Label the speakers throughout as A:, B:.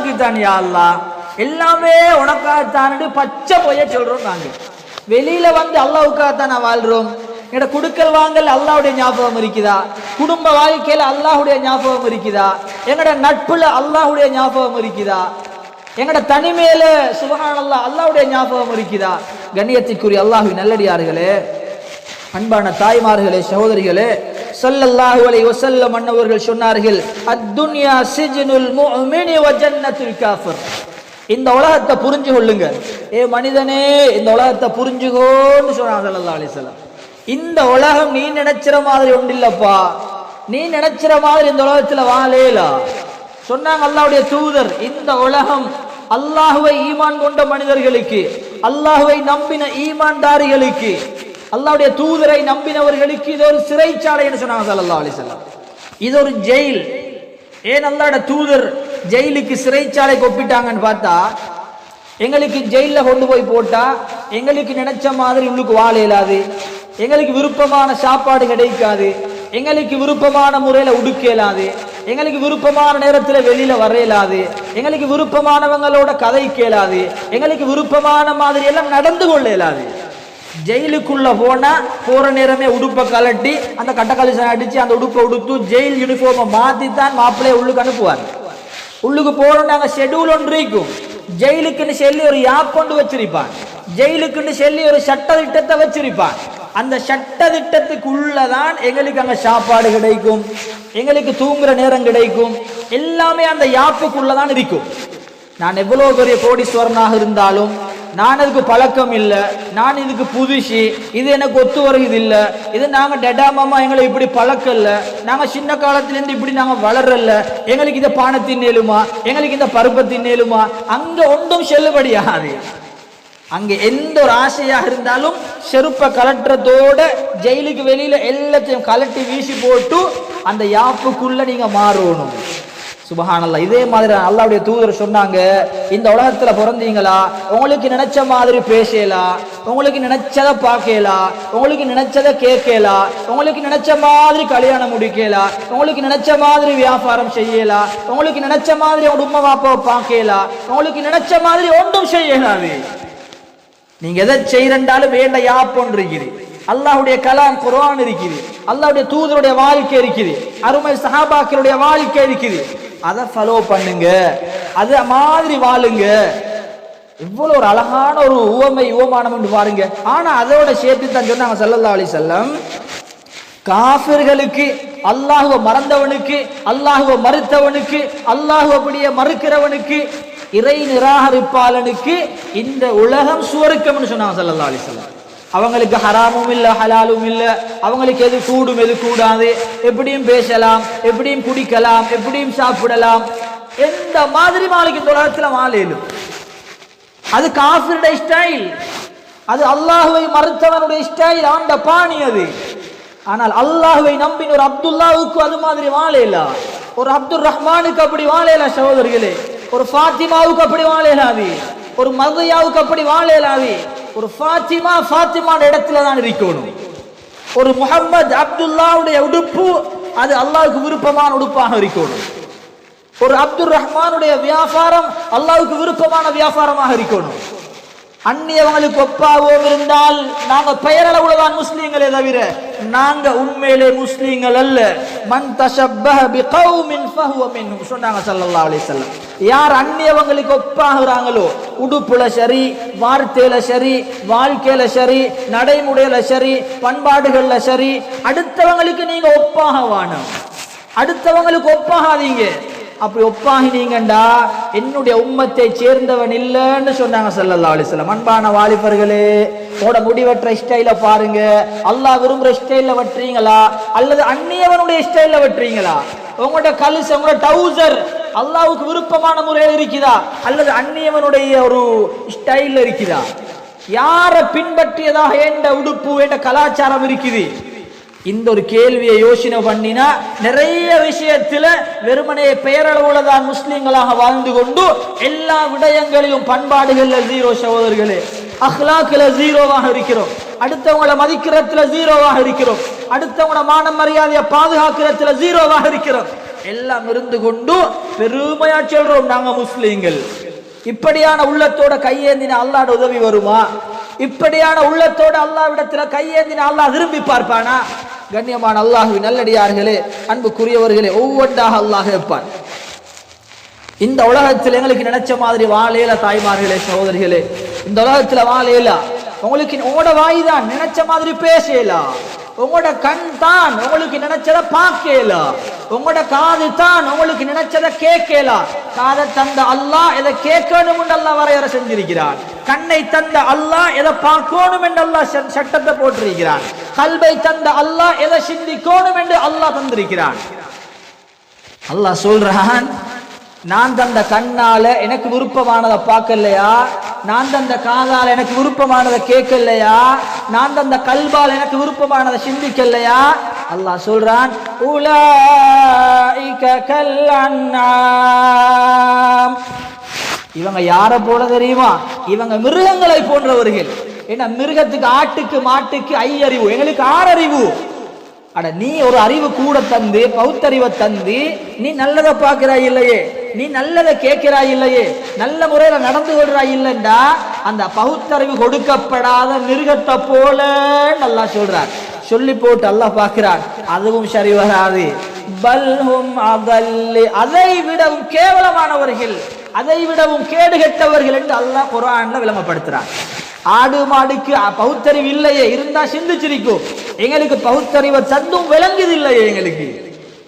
A: உனக்காக்கித்தான் யா அல்லாஹ் எல்லாமே உனக்காகத்தான்னு பச்சை பொய்ய சொல்றோம் நாங்க. வெளியில வந்து அல்லாவுக்காகத்தான் நான் வாழ்றோம். என்னோட குடுக்கல் வாங்கல் அல்லாவுடைய ஞாபகம் இருக்குதா? குடும்ப வாழ்க்கையில் அல்லாஹுடைய ஞாபகம் இருக்குதா? எங்களோட நட்புல அல்லாஹுடைய ஞாபகம் இருக்குதா? எங்கட தனிமையில சுபஹானல்லாஹ் அல்லாஹுடைய ஞாபகம் இருக்குதா? கண்ணியத்திற்குரிய அல்லாஹு நல்லடியார்களே அன்பான தாய்மார்களே சகோதரிகளே சல்லல்லாஹு அலைஹி வஸல்லம் அன்னவர்கள் சொன்னார்கள் அத்துன்யா சிஜ்னுல் முஃமினி வ ஜன்னத்துல் காஃபிர். இந்த உலகத்தை புரிஞ்சு கொள்ளுங்க. ஏ மனிதனே இந்த உலகத்தை புரிஞ்சுகோன்னு சொன்னாங்க ஸல்லல்லாஹு அலைஹி வஸல்லம். இந்த உலகம் நீ நினைச்சிற மாதிரி ஒன்றில்லப்பா. நீ நினைச்சிற மாதிரி இந்த உலகத்துல வாழேலா சொன்னாங்க அல்லாவுடைய தூதர் இந்த உலகம் அல்லாஹுவை ஈமான் கொண்ட மனிதர்களுக்கு அல்லாஹுவை நம்பின ஈமான்தாரிகளுக்கு அல்லாவுடைய தூதரை நம்பினவர்களுக்கு இது ஒரு சிறைச்சாலை என்று சொன்னாங்க ஸல்லல்லாஹு அலைஹி இது ஒரு ஜெயில். ஏன் அல்லாட தூதர் ஜெயிலுக்கு சிறைச்சாலை ஒப்பிட்டாங்கன்னு பார்த்தா எங்களுக்கு ஜெயிலில் கொண்டு போய் போட்டா எங்களுக்கு நினைச்ச மாதிரி உள்ளுக்கு வாழ இயலாது. எங்களுக்கு விருப்பமான சாப்பாடு கிடைக்காது. எங்களுக்கு விருப்பமான முறையில் உடுக்க இயலாது. எங்களுக்கு விருப்பமான நேரத்தில் வெளியில் வர இயலாது. எங்களுக்கு விருப்பமானவங்களோட கதை கேளாது எங்களுக்கு விருப்பமான மாதிரி எல்லாம் நடந்து கொள்ள இயலாது. ஜெயிலுக்குள்ள போனா போற நேரமே உடுப்பை கலட்டி அந்த கட்டக்கலிசனை அடிச்சு அந்த உடுப்பை உடுத்து ஜெயில் யூனிஃபார்மை மாத்தி தான் மாப்பிள்ளைய உள்ளுக்கு அனுப்புவார். உள்ளுக்கு போறோம் அங்கே ஷெடியூல் ஒன்று இருக்கும். ஜெயிலுக்குன்னு சொல்லி ஒரு யாப் கொண்டு வச்சிருப்பான். ஜெயிலுக்குன்னு சொல்லி ஒரு சட்ட திட்டத்தை வச்சிருப்பான். அந்த சட்ட திட்டத்துக்குள்ளதான் எங்களுக்கு அங்க சாப்பாடு கிடைக்கும் எங்களுக்கு தூங்குற நேரம் கிடைக்கும் எல்லாமே அந்த யாப்புக்குள்ளதான் இருக்கும். நான் எவ்வளவு பெரிய கோடீஸ்வரனாக இருந்தாலும் நான் அதுக்கு பழக்கம் இல்லை. நான் இதுக்கு புதுசு. இது எனக்கு ஒத்து வருகிறது இல்லை. இது நாங்கள் டெடா மாமா எங்களை இப்படி பழக்கம் இல்லை நாங்க சின்ன காலத்திலேருந்து இப்படி நாங்கள் வளரல எங்களுக்கு இந்த பானை தின்னேலுமா எங்களுக்கு இந்த பருப்பை தின்னேலுமா அங்கே ஒன்றும் செல்லுபடியாது அங்கே எந்த ஒரு ஆசையாக இருந்தாலும் செருப்பை கலட்டுறதோட ஜெயிலுக்கு வெளியில எல்லாத்தையும் கலட்டி வீசி போட்டு அந்த யாப்புக்குள்ள நீங்க மாறணும். சுபஹானல்லா இதே மாதிரி அல்லாவுடைய தூதர் சொன்னாங்க இந்த உலகத்தில் பிறந்தீங்களா? உங்களுக்கு நினைச்ச மாதிரி பேசலாம் உங்களுக்கு நினைச்சதை பார்க்கலாம் உங்களுக்கு நினைச்சதை கேட்கலாம் உங்களுக்கு நினைச்ச மாதிரி கல்யாணம் முடிக்கலாம் உங்களுக்கு நினைச்ச மாதிரி வியாபாரம் செய்யலாம் உங்களுக்கு நினைச்ச மாதிரி உடம்ப உம்மா பாப்பாவை பார்க்கலாம் உங்களுக்கு நினைச்ச மாதிரி ஒன்றும் செய்யலாமே நீங்க எதை செய்யறண்டாலும் வேண்ட யாப்போன் இருக்குது அல்லாஹுடைய கலாம் குரான் இருக்குது. அல்லாஹுடைய தூதருடைய வாழ்க்கை இருக்குது. அருமை சஹாபாக்களுடைய வாழ்க்கை இருக்குது. அதை ஃபாலோ பண்ணுங்க. அது மாதிரி வாழுங்க. இவ்வளவு ஒரு அழகான ஒரு உவமை உவமானம் என்று பாருங்க ஆனா அதோட சேர்த்து தான் சொன்னாங்க ஸல்லல்லாஹு அலி செல்லம் காஃபிர்களுக்கு அல்லாஹுவ மறந்தவனுக்கு அல்லாஹுவ மறுத்தவனுக்கு அல்லாஹுவ அப்படியே மறுக்கிறவனுக்கு இறை நிராகரிப்பாளனுக்கு இந்த உலகம் சுவருக்கம்னு சொன்னாங்க ஸல்லல்லாஹு அலி செல்லம் அவங்களுக்கு ஹராமும் இல்லை ஹலாலும் இல்லை. அவங்களுக்கு எது கூடும் எது கூடாது. எப்படியும் பேசலாம் எப்படியும் குடிக்கலாம் எப்படியும் சாப்பிடலாம். எந்த மாதிரி மாலைக்கு இந்த மாலையிலும் அது காஃபிருடைய ஸ்டைல் அது அல்லாஹுவை மறுத்தவனுடைய ஸ்டைல் ஆண்ட பாணி அது. ஆனால் அல்லாஹுவை நம்பின ஒரு அப்துல்லாவுக்கு அது மாதிரி வாழையில ஒரு அப்துல் ரஹ்மானுக்கு அப்படி வாழையில சகோதரிகளே. ஒரு ஃபாத்திமாவுக்கு அப்படி வாழையிலாது ஒரு மதையாவுக்கு அப்படி வாழையிலாது ஒரு ஃபாத்திமா ஃபாத்திமான இடத்துல தான் இருக்கணும். ஒரு முகம்மது அப்துல்லாவுடைய உடுப்பு அது அல்லாவுக்கு விருப்பமான உடுப்பாக இருக்கணும். ஒரு அப்துல் ரஹ்மானுடைய வியாபாரம் அல்லாவுக்கு விருப்பமான வியாபாரமாக இருக்கணும். அந்நியவங்களுக்கு ஒப்பாகவும் இருந்தால் நாங்க பெயரளவுல தான் முஸ்லீம்களே தவிர நாங்க உண்மையிலே முஸ்லீம்கள் அல்ல. மன் தஷப்பஹ பிகௌமின் ஃபஹுவ மின்ஹும் சொன்னாங்க ஸல்லல்லாஹு அலைஹி வஸல்லம். யார் அந்நியவங்களுக்கு ஒப்பாகிறாங்களோ உடுப்புல சரி வார்த்தையில சரி வாழ்க்கையில சரி நடைமுறையில சரி பண்பாடுகள்ல சரி அடுத்தவங்களுக்கு நீங்க ஒப்பாக வாணும் அடுத்தவங்களுக்கு ஒப்பாகாதீங்க. அப்படி ஒப்பாகினீங்கண்டா என்னுடைய உம்மத்தை சேர்ந்தவன் இல்லைன்னு சொன்னாங்க ஸல்லல்லாஹு அலிஸ்லாம் அன்பான வாலிபர்களே உங்களோட முடிவற்ற ஸ்டைல பாருங்க. அல்லாஹ் விரும்புகிற ஸ்டைலில் வெட்டுறீங்களா அல்லது அந்நியவனுடைய ஸ்டைலில் வெட்டுறீங்களா உங்களோட கலுசு உங்களோட டவுசர் அல்லாவுக்கு விருப்பமான முறையில் இருக்குதா? அல்லது அந்நியவனுடைய ஒரு ஸ்டைலில் இருக்குதா? யாரை பின்பற்றியதாக என்ற உடுப்பு என்ற கலாச்சாரம் இருக்குது? இந்த ஒரு கேள்வியை யோசனை பண்ணினா நிறைய விஷயத்துல வெறுமனே பெயரளவுல தான் முஸ்லீம்களாக வாழ்ந்து கொண்டு எல்லா விடயங்களையும் பண்பாடுகள்ல ஜீரோ சகோதரர்களே. அஹ்லாக்குல ஜீரோவாக இருக்கிறோம். அடுத்தவங்களை மதிக்கிறதுல ஜீரோவாக இருக்கிறோம். அடுத்தவங்களோட மான மரியாதையை பாதுகாக்கிறதுல ஜீரோவாக இருக்கிறோம். எல்லாம் இருந்து கொண்டு பெருமையா சொல்றோம் நாங்க முஸ்லீம்கள். இப்படியான உள்ளத்தோட கையேந்தின அல்லாட உதவி வருமா? இப்படியான உள்ளத்தோட அல்லாஹ்விடத்துல கையேந்தின அல்லாஹ் விரும்பி பார்ப்பானா? கண்ணியமான அல்லாஹுவின் நல்லடியார்களே அன்புக்குரியவர்களே ஒவ்வொன்றாக அல்லாஹ் வைப்பான் இந்த உலகத்தில் எங்களுக்கு நினைச்ச மாதிரி வாழையில தாய்மார்களே சகோதரிகளே. இந்த உலகத்தில் வாழையில உங்களுக்கு ஓட வாய் தான் நினைச்ச மாதிரி பேசலாம் உங்களோட கண் தான் உங்களுக்கு நினைச்சதை பார்க்கல. உங்களோட காது தான் உங்களுக்கு நினைச்சதை கேட்கல. காதை தந்த அல்லாஹ் எதை கேட்கணும் என்று அல்லாஹ் வரையறை செஞ்சிருக்கிறான். கண்ணை தந்த அல்லாஹ் எதை பார்க்கணும் என்று அல்லாஹ் சட்டத்தை போட்டிருக்கிறான். கல்வை தந்த அல்லாஹ் எதை சிந்திக்கணும் என்று அல்லாஹ் தந்திருக்கிறான். அல்லாஹ் சொல்றான் நான் தந்த கண்ணால எனக்கு விருப்பமானதை பார்க்கலையா? நான் தந்த காதால் எனக்கு விருப்பமானதை கேட்கலையா? நான் தந்த கல்வால் எனக்கு விருப்பமானதை சிந்திக்கலையா? அல்லாஹ் சொல்றான் உலாயிக கல்லன்னாம். இவங்க யார போல தெரியுமா? இவங்க மிருகங்களை போன்றவர்கள். ஏன்னா மிருகத்துக்கு ஆட்டுக்கு மாட்டுக்கு ஐயறிவு எங்களுக்கு ஆறறிவு. அட நீ ஒரு அறிவு கூட தந்து பௌத்தறிவை தந்து நீ நல்லதை பார்க்கிறாய் இல்லையே? நீ நல்லதை கேட்கிறாய் இல்லையே? நல்ல முறையில் நடந்து கொள்றாய் இல்லைண்டா? அந்த பகுத்தறிவு கொடுக்கப்படாத மிருகத்தை போல நல்லா சொல்றார். சொல்லி போட்டு அல்லாஹ் பார்க்கிறான். அதுவும் சரி வராது. பல்ஹும் அதல்லி. அதை விடவும் கேவலமானவர்கள் அதை விடவும் கேடு கெட்டவர்கள் என்று அல்லாஹ் குரான்ல விளம்பரப்படுத்துறான் ஆடு மாடுக்கு பகுத்தறிவு இல்லையே இருந்தா சிந்திச்சிருக்கும். எங்களுக்கு பகுத்தறிவை தந்தும் விளங்குது இல்லையே எங்களுக்கு.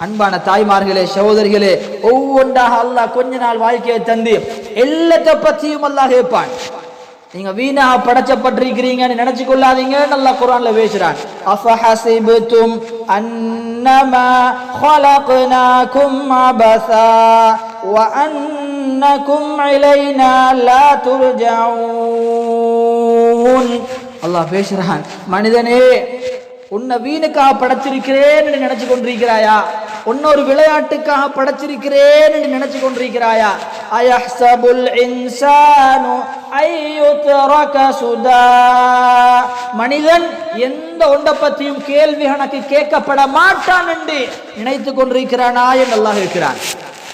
A: அன்பான தாய்மார்களே சகோதரிகளே ஒவ்வொன்றாக அல்லாஹ் கொஞ்ச நாள் வாழ்க்கையை தந்து எல்லாத்த பத்தியும் அல்லாஹ் கேட்பான் நீங்க வீணா படைச்சப்பட்டிருக்கிறீங்கன்னு நினைச்சு கொள்ளாதீங்க நல்லா குர்ஆன்ல பேசுறான் அஃபஹசிபுதும் அன்னமா خلقناكم عبثا وأنكم إلينا لا ترجعون அல்லாஹ் பேசுறான் மனிதனே உன்னை வீணுக்காக படைச்சிருக்கிறேன் என்று நினைச்சு கொண்டிருக்கிறாயா உன்னொரு விளையாட்டுக்காக படைச்சிருக்கிறேன் என்று நினைச்சு கொண்டிருக்கிறாயா? அயஹ்சபுல் இன்சானு ஐயுத்ரக சுதா. மனிதன் எந்த ஒன்றை பற்றியும் கேள்வி எனக்கு கேட்கப்பட மாட்டான் என்று நினைத்து கொண்டிருக்கிறானா என்று அல்லாஹ் இருக்கிறான்.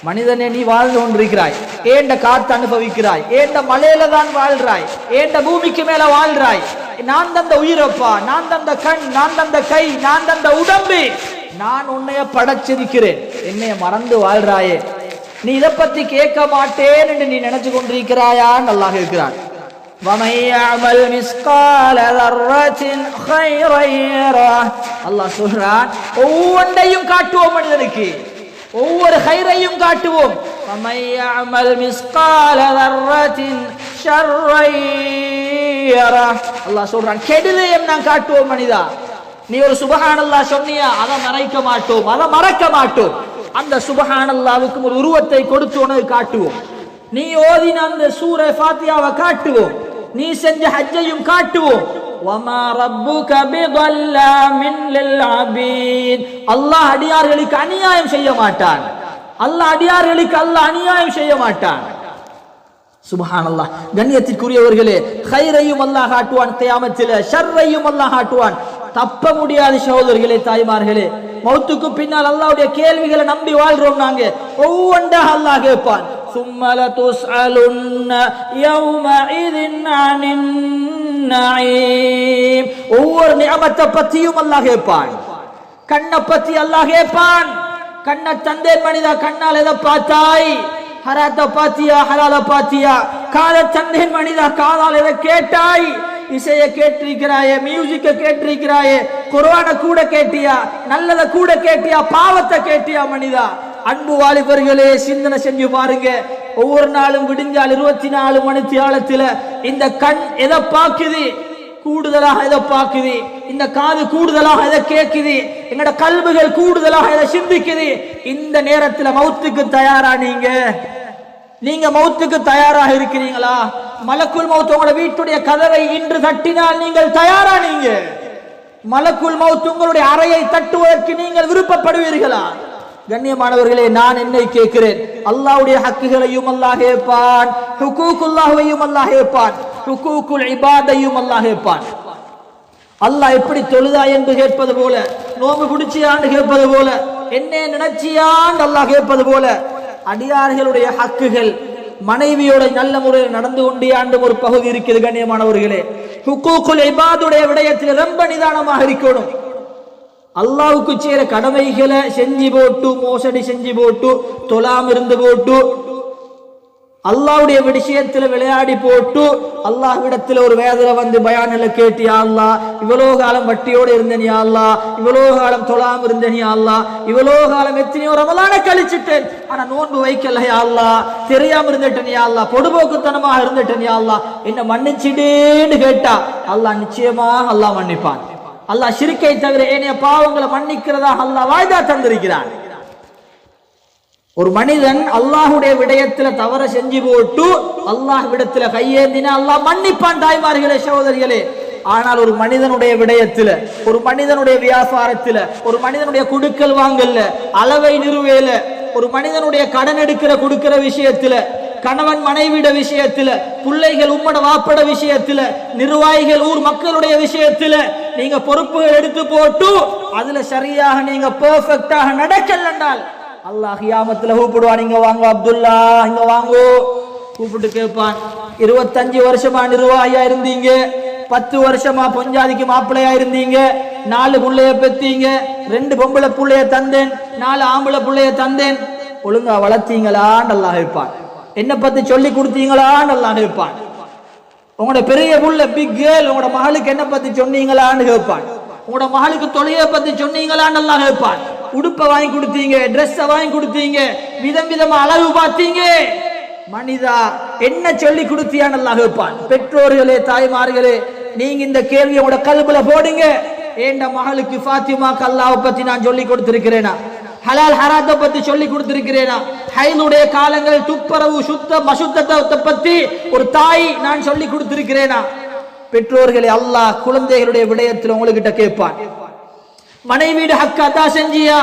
A: மனிதனே நீ வாழ்ந்து கொண்டிருக்கிறாய். ஏண்ட காத்து அனுபவிக்கிறாய். ஏண்ட மலையில தான் வாழ்றாய். ஏண்ட பூமிக்கு மேல வாழ்றாய். நான் தந்த உயிரப்பா நான் தந்த கண் நான் தந்த கை நான் தந்த உடம்பு நான் உன்னைய படைச்சிருக்கிறேன். என்னைய மறந்து வாழ்றாயே. நீ இதை பத்தி கேட்க மாட்டேன் என்று நீ நினைச்சு கொண்டிருக்கிறாயா? நல்லா இருக்கிறான். அல்லாஹ் சொல்றான் ஒவ்வொன்றையும் காட்டுவோம் மனிதனுக்கு. ஒவ்வொரு ஹைரையும் காட்டுவோம். அல்லாஹ் சொல்றான் கெடுதயம் நான் காட்டுவோம் மனிதா. நீ ஒரு சுபஹானல்லாஹ் சொன்னியா அதை மறைக்க மாட்டோம் அதை மறக்க மாட்டோம். அந்த சுபஹானல்லாவுக்கு ஒரு உருவத்தை கொடுத்து உனக்கு காட்டுவோம். நீ ஓதின அந்த சூர ஃபாத்தியாவை காட்டுவோம். நீ செஞ்ச ஹஜ்ஜையும் காட்டுவோம். வமா ரப்புக பிதல்லாமின் லில்அபீத் அல்லாஹ் அடியார்களுக்கு அநியாயம் செய்ய மாட்டான். அல்லாஹ் அடியார்களுக்கு அல்லாஹ் அநியாயம் செய்ய மாட்டான். சுபஹானல்லாஹ் கண்ணியத்திற்குரியவர்களே ஹைரையும் அல்லாஹ் காட்டுவான் தியாமத்தில் ஷர்ரையும் அல்லாஹ் காட்டுவான். தப்ப முடியாத சகோதரிகளே தாய்மார்களே மௌத்துக்கு பின்னால் அல்லாவுடைய கேள்விகளை நம்பி வாழ்றோம் நாங்க. ஒவ்வொன்றாக அல்லாஹ் கேட்பான். சும்மல துஸ்அலுன்ன யௌமஇதின் அனின் நஈம் ஒவ்வொரு நியமத்தை பத்தியும் அல்லாஹ் கேட்பான். கண்ணை பத்தி அல்லாஹ் கேட்பான். கண்ணை தந்தேன் மனிதா கண்ணால் எதை பார்த்தாய்? ஹராத்தை பாத்தியா ஹலால பாத்தியா காலை தந்தேன் மனிதா காலால் எதை கேட்டாய்? இசையை கேட்டிருக்கிறாயே மியூசிக்கை கேட்டிருக்கிறாயே குர்ஆனை கூட கேட்டியா நல்லத கூட கேட்டியா பாவத்தை கேட்டியா மனிதா? அன்பு வாலிபர்களே சிந்தனை செஞ்சு பாருங்க. ஒவ்வொரு நாளும் விடிஞ்சால் இருபத்தி நாலு மணி தியாலத்தில் இந்த கண் எதை பார்க்குது? கூடுதலாக எதை பார்க்குது? இந்த காது கூடுதலாக எதை கேட்குது எங்களோட கல்விகள் கூடுதலாக எதை சிந்திக்குது? இந்த நேரத்தில் மௌத்துக்கு தயாரா நீங்க? நீங்க மௌத்துக்கு தயாராக இருக்கிறீங்களா? மலக்குள் மௌத் உங்களோட வீட்டுடைய கதவை இன்று தட்டினால் நீங்கள் தயாரா நீங்க? மலக்குள் மௌத் உங்களுடைய அறையை தட்டுவதற்கு நீங்கள் விருப்பப்படுவீர்களா? கண்ணியமானவர்களே நான் என்னை கேட்கிறேன். அல்லாவுடைய ஹக்குகளையும் அல்லாஹ் ஏற்பான். ஹுகூக்குல்லாஹையும் அல்லாஹ் ஏற்பான். ஹுகூக்குல் இபாதையும் அல்லாஹ் ஏற்பான். அல்லாஹ் எப்படி தொழுதா என்று கேட்பது போல நோம்பு பிடிச்சியான்னு கேட்பது போல என்ன நினைச்சியான்னு அல்லாஹ் கேட்பது போல அடியார்களுடைய ஹக்குகள் மனைவியோட நல்ல முறையில் நடந்து கொண்டே ஆண்டும் ஒரு பகுதி இருக்குது கண்ணியமானவர்களே ஹுக்கூக்குல் இபாதுடைய விடயத்தில் ரொம்ப நிதானமாக இருக்கணும். அல்லாவுக்கு சேர கடமைகளை செஞ்சு போட்டு மோசடி செஞ்சு போட்டு தொலாம் இருந்து போட்டு அல்லாவுடைய விஷயத்துல விளையாடி போட்டு அல்லாஹ்விடத்துல ஒரு வேதனை வந்து பயானில கேட்டு யாழ்லா இவ்வளோ காலம் வட்டியோடு இருந்தேன் யாழ்லா இவ்வளோ காலம் தொழாம இருந்தேன் யாழ்லா இவ்வளோ காலம் எத்தனையோ ரமலான கழிச்சிட்டேன். ஆனா நோன்பு வைக்கல யாழ்லா அல்லாஹ் தெரியாம இருந்துட்டேன் யாழ்லா பொடுபோக்குத்தனமாக இருந்துட்டேன் யாழ்லா என்ன மன்னிச்சிடேன்னு கேட்டா அல்லாஹ் நிச்சயமா அல்லாஹ் மன்னிப்பான். அல்லாஹ் சிரிக்கை தவிர ஏனைய பாவங்களை மன்னிக்கிறதா அல்லாஹ் வாய்தா தந்திருக்கிறான். ஒரு மனிதன் அல்லாஹுடைய விடயத்துல தவற செஞ்சு போட்டு அல்லாஹ் விடத்துல கையேந்தினா அல்லாஹ் மன்னிப்பான் தாய்மார்களே சகோதரிகளே. ஆனால் ஒரு மனிதனுடைய விடயத்துல ஒரு மனிதனுடைய வியாபாரத்துல ஒரு மனிதனுடைய குடுக்கல் வாங்கல்ல அளவை நிறுவேல ஒரு மனிதனுடைய கடன் எடுக்கிற கொடுக்கிற விஷயத்துல கணவன் மனைவிட விஷயத்துல பிள்ளைகள் உம்மட வாப்பட விஷயத்துல நிர்வாகிகள் ஊர் மக்களுடைய விஷயத்துல நீங்க பொறுப்புகள் எடுத்து போட்டு அதுல சரியாக நீங்க பெர்ஃபெக்டாக நடக்கலன்றால் என்றால் அல்லாஹ் கியாமத்துல கூப்பிடுவான் இங்க வாங்க அப்துல்லா இங்க வாங்கோ. கூப்பிட்டு கேட்பான் இருபத்தஞ்சு வருஷமா நிர்வாகியா இருந்தீங்க. பத்து வருஷமா பொஞ்சாதிக்கு மாப்பிள்ளையா இருந்தீங்க. நாலு பிள்ளைய பெத்தீங்க. ரெண்டு பொம்பளை பிள்ளைய தந்தேன். நாலு ஆம்பளை பிள்ளைய தந்தேன். ஒழுங்கா வளர்த்தீங்களா நல்லா கேட்பான். என்ன பத்தி சொல்லி கொடுத்தீங்களா நல்லா இருப்பான் உங்களோட பெரிய புள்ள பிக் கேர்ள் உங்களோட மகளுக்கு என்ன பத்தி சொன்னீங்களான்னு கேட்பான். உங்களோட மகளுக்கு தொழிலை பத்தி சொன்னீங்களான்னு நல்லா கேட்பான். உடுப்பை வாங்கி கொடுத்தீங்க ட்ரெஸ்ஸை வாங்கி கொடுத்தீங்க விதம் விதமா அளவு பார்த்தீங்க. மனிதா என்ன சொல்லி கொடுத்தியான்னு எல்லாம் கேட்பான். பெற்றோர்களே தாய்மார்களே நீங்க இந்த கேள்வி உங்களோட கல்புல போடுங்க. ஏண்ட மகளுக்கு ஃபாத்திமா கல்லாவை பத்தி நான் சொல்லி கொடுத்திருக்கிறேனா? ஹலால் ஹராத்தை பத்தி சொல்லி கொடுத்திருக்கிறேனா? ஹைலுடைய காலங்கள் துப்புரவு சுத்த மசுத்தத்தை பத்தி ஒரு தாய் நான் சொல்லி கொடுத்திருக்கிறேனா? பெற்றோர்களை அல்லாஹ் குழந்தைகளுடைய விடயத்தில் உங்ககிட்ட கேட்பான். மனைவியோட ஹக்கு செஞ்சியா?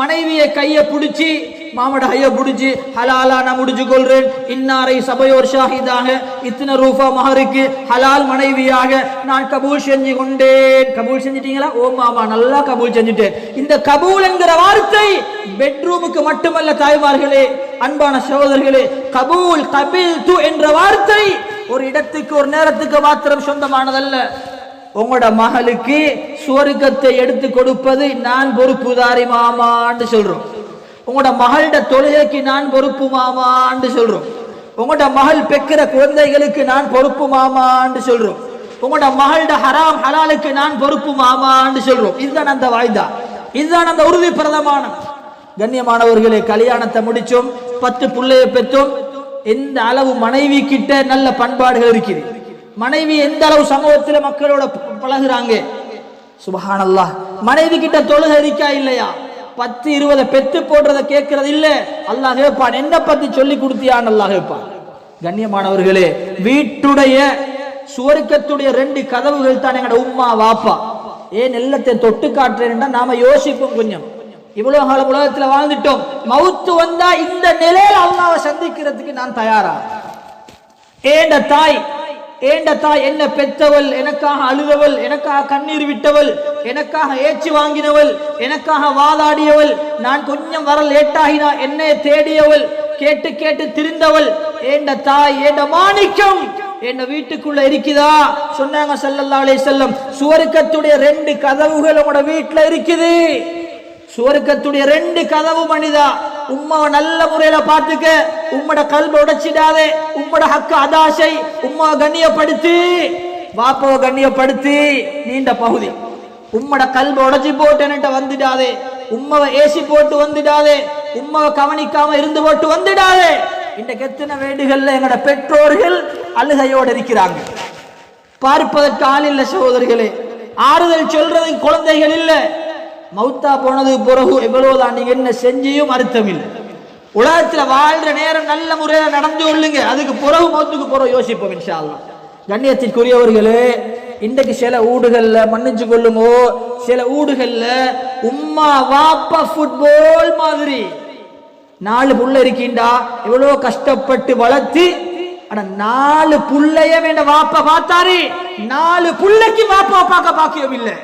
A: மனைவியை கைய பிடிச்சி மாமட கைய பிடிச்சி ஹலாலா நான் முடிச்சு கொள்றேன். இன்னாரை சபையோர் ஷாஹிதாக இத்தனை ரூபா மகருக்கு ஹலால் மனைவியாக நான் கபூல் செஞ்சு கொண்டேன். கபூல் செஞ்சிட்டீங்களா? ஓ மாமா நல்லா கபூல் செஞ்சுட்டேன். இந்த கபூல் என்கிற வார்த்தை பெட்ரூமுக்கு மட்டுமல்ல தாய்மார்களே அன்பான சகோதரர்களே கபூல் கபில் து என்ற வார்த்தை ஒரு இடத்துக்கு ஒரு நேரத்துக்கு மாத்திரம் சொந்தமானதல்ல. உங்களோட மகளுக்கு சுவர்க்கத்தை எடுத்து கொடுப்பது நான் பொறுப்புதாரி மாமான்னு சொல்றோம். உங்களோட மகளோட தொழுகைக்கு நான் பொறுப்பு மாமான்னு சொல்றோம். உங்களோட மகள் பெக்கிற குழந்தைகளுக்கு நான் பொறுப்பு மாமான்னு சொல்றோம். உங்களோட மகளோட ஹராம் ஹலாலுக்கு நான் பொறுப்பு மாமான்னு சொல்றோம். இதுதான் அந்த வாய்தா. இதுதான் அந்த உறுதி பிரதமானம். கண்ணியமானவர்களே கல்யாணத்தை முடிச்சோம் பத்து பிள்ளைய பெற்றோம். எந்த அளவு மனைவி கிட்ட நல்ல பண்பாடுகள் இருக்குது. மனைவி எந்த அளவு சமூகத்துல மக்களோட பழகுறாங்க? சுபஹானல்லாஹ். மனைவி கிட்ட தொழுகை இருக்கா இல்லையா? பத்து இருபதை பெத்து போடுறத கேட்கறது இல்ல. அல்லாஹ் கேட்பான் என்ன பத்தி சொல்லி கொடுத்தியான்னு அல்லாஹ் கேட்பான். கண்ணியமானவர்களே வீட்டுடைய சுவர்க்கத்துடைய ரெண்டு கதவுகள் தான் எங்கட உம்மா வாப்பா. ஏன் நெல்லத்தை தொட்டு காட்டுறேன்னா நாம யோசிப்போம் கொஞ்சம். இவ்வளவு காலம் உலகத்துல வாழ்ந்துட்டோம். மவுத்து வந்தா இந்த நிலையில அல்லாவை சந்திக்கிறதுக்கு நான் தயாரா? ஏண்ட தாய் ஏண்டத்தா என்ன பெற்றவள் எனக்காக அழுதவள் எனக்காக கண்ணீர் விட்டவள் எனக்காக ஏச்சு வாங்கினவள் எனக்காக வாதாடியவள் நான் கொஞ்சம் வர லேட்டாகினா என்னை தேடியவள் கேட்டு கேட்டு திரிந்தவள். ஏண்ட தாய் ஏண்ட மாணிக்கம்? என்ன வீட்டுக்குள்ள இருக்குதா? சொன்னாங்க செல்லல்லாலே அலைஹி வஸல்லம். சுவர்க்கத்துடைய ரெண்டு கதவுகள் உங்களோட வீட்டுல இருக்குது. சுவர்க்கத்துடைய ரெண்டு கதவு மனிதா. உம்மாவை நல்ல முறையில பார்த்துக்க. உம்மோட கல்வி உடைச்சிடாதே. உம்மோட ஹக்கு அதாசை உம்மாவை கண்ணியப்படுத்தி. பாப்பாவை கண்ணியப்படுத்தி. நீண்ட பகுதி. உம்மோட கல்வி உடைச்சி போட்டு என்கிட்ட வந்துடாதே. உம்மாவை ஏசி போட்டு வந்துடாதே. உம்மாவை கவனிக்காம இருந்து போட்டு வந்துடாதே. இன்றைக்கு எத்தனை வேண்டுகள்ல எங்களோட பெற்றோர்கள் அழுகையோடு இருக்கிறாங்க. பார்ப்பதற்கு ஆள் இல்லை சகோதரிகளே. ஆறுதல் சொல்றதுக்கு குழந்தைகள் இல்லை. மௌத்தா போனது பிறகு எவ்வளவுதான் நீங்கள் என்ன செஞ்சியும் அர்த்தம் இல்லை உலகத்தில் வாழ்ற நேரம் நல்ல முறையில் நடந்து கொள்ளுங்க. அதுக்கு பிறகு மௌத்துக்கு பிறகு யோசிப்போம் இன்ஷா கண்ணியத்திற்குரியவர்களே இன்றைக்கு சில ஊடுகளில் மன்னிச்சு கொள்ளுமோ சில ஊடுகளில் உம்மா வாப்பா ஃபுட்பால் மாதிரி. நாலு புள்ள இருக்கின்றா எவ்வளோ கஷ்டப்பட்டு வளர்த்து ஆனால் நாலு புள்ளைய வேண்ட வாப்பா பார்த்தாரு. நாலு புள்ளைக்கு வாப்பா பார்க்க பாக்கியம் இல்லை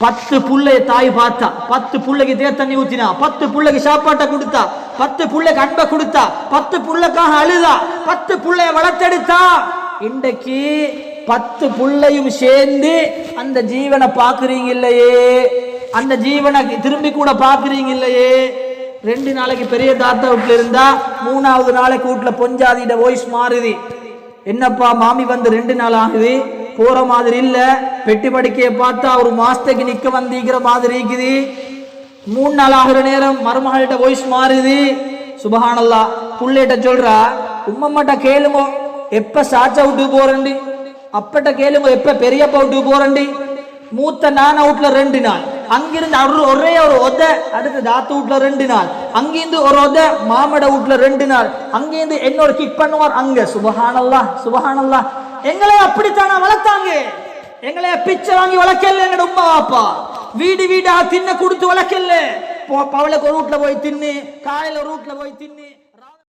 A: பத்து புள்ளைய தாய் பார்த்தா பத்து புள்ளைக்கு தேர் தண்ணி ஊத்தினா பத்து புள்ளைக்கு சாப்பாட்டை கொடுத்தா பத்து புள்ளைக்கு அன்பை கொடுத்தா பத்து புள்ளைக்காக அழுதா பத்து புள்ளைய வளர்த்தெடுத்தா. இன்றைக்கு பத்து புள்ளையும் சேர்ந்து அந்த ஜீவனை பார்க்குறீங்க இல்லையே அந்த ஜீவனை திரும்பி கூட பார்க்குறீங்க இல்லையே ரெண்டு நாளைக்கு பெரிய தாத்தா வீட்டில் இருந்தா மூணாவது நாளைக்கு வீட்டில் பொஞ்சாதிட வாய்ஸ் மாறுது. என்னப்பா மாமி வந்து ரெண்டு நாள் ஆகுது? போற மாதிரி இல்ல. பெட்டி படுக்கையை பார்த்தா ஒரு மாசத்துக்கு நிக்க வந்திக்கிற மாதிரி இருக்குது. மூணு நாள் ஆகுற நேரம் மருமகள்கிட்ட வாய்ஸ் மாறுது. சுபஹானல்லா புள்ளைகிட்ட சொல்றா உம்மம்மாட்ட கேளுமோ எப்ப சாச்சா விட்டு போறண்டி அப்பட்ட கேளுங்க எப்ப பெரியப்பா விட்டு போறண்டி மூத்த நான வீட்ல ரெண்டு நாள். அங்கிருந்து அரு ஒரே ஒரு ஒத அடுத்து தாத்து வீட்ல ரெண்டு நாள். அங்கிருந்து ஒரு ஒத மாமட வீட்ல ரெண்டு நாள். அங்கிருந்து என்னோட கிக் பண்ணுவார் அங்க. சுபஹானல்லா சுபஹானல்லா. எங்களை அப்படித்தானா வளர்த்தாங்க? எங்களை பிச்சை வாங்கி வளர்க்கல எங்கட உமா பாப்பா வீடு வீடா தின்ன கொடுத்து வளர்க்கல பவளுக்கு ஒரு ரூட்ல போய் தின்னு காலையில ஒரு போய் தின்னு